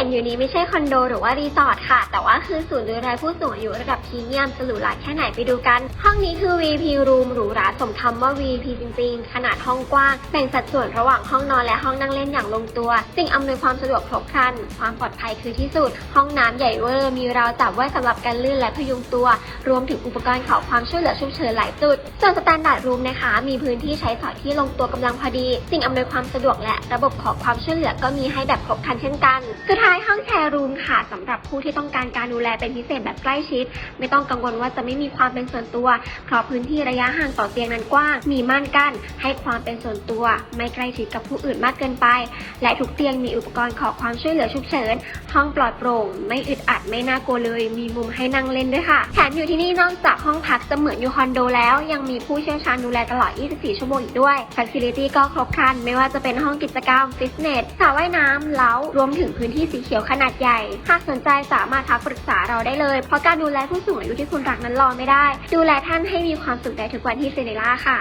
ห็นอยู่นี้ไม่ใช่คอนโดหรือว่ารีสอร์ทค่ะ แต่ว่าคือศูนย์ดูแลผู้สูงอายุระดับพรีเมียมจะหรูหราแค่ไหนไปดูกัน ห้องนี้คือ VP Room หรูหราสมคำว่า VP จริงๆ ขนาดห้องกว้าง แบ่งสัดส่วนระหว่างห้องนอนและห้องนั่งเล่นอย่างลงตัวสิ่งอำนวยความสะดวกครบครัน ความปลอดภัยคือที่สุด ห้องน้ำใหญ่เวอร์มีราวจับไว้สำหรับการลื่นและพยุงตัว รวมถึงอุปกรณ์ขอความช่วยเหลือฉุกเฉินหลายจุด ส่วนสแตนดาร์ดรูมนะคะ มีพื้นที่ใช้สอยที่ลงตัวกำลังพอดี สิ่งอำนวยความสะดวกและระบบขอความช่วยเหลือก็มีให้แบบครบครันเช่นกันสุดท้ายห้องแชร์รูมค่ะสำหรับผู้ที่ต้องการการดูแลเป็นพิเศษแบบใกล้ชิด ไม่ต้องกังวลว่าจะไม่มีความเป็นส่วนตัว เพราะพื้นที่ระยะห่างต่อเตียงนั้นกว้าง มีม่านกั้นให้ความเป็นส่วนตัว ไม่ใกล้ชิดกับผู้อื่นมากเกินไป และทุกเตียงมีอุปกรณ์ขอความช่วยเหลือฉุกเฉิน ห้องปลอดโปร่ง ไม่อึดอัดไม่น่ากลัวเลย มีมุมให้นั่งเล่นด้วยค่ะแถมอยู่ที่นี่นอกจากห้องพักจะเหมือนอยู่คอนโดแล้ว ยังมีผู้เชี่ยวชาญดูแลตลอด 24 ชั่วโมงอีกด้วย Facility ก็ครบครันไม่ว่าจะเป็นห้องกิจกรรมฟิตเนสสระว่ายน้ำเล้ารวมถึงพื้นที่สีเขียวขนาดใหญ่ หากสนใจสามารถทักปรึกษาเราได้เลย เพราะการดูแลผู้สูงอายุที่คุณรักนั้นรอไม่ได้ ดูแลท่านให้มีความสุขได้ทุกวันที่เซเนล่าค่ะ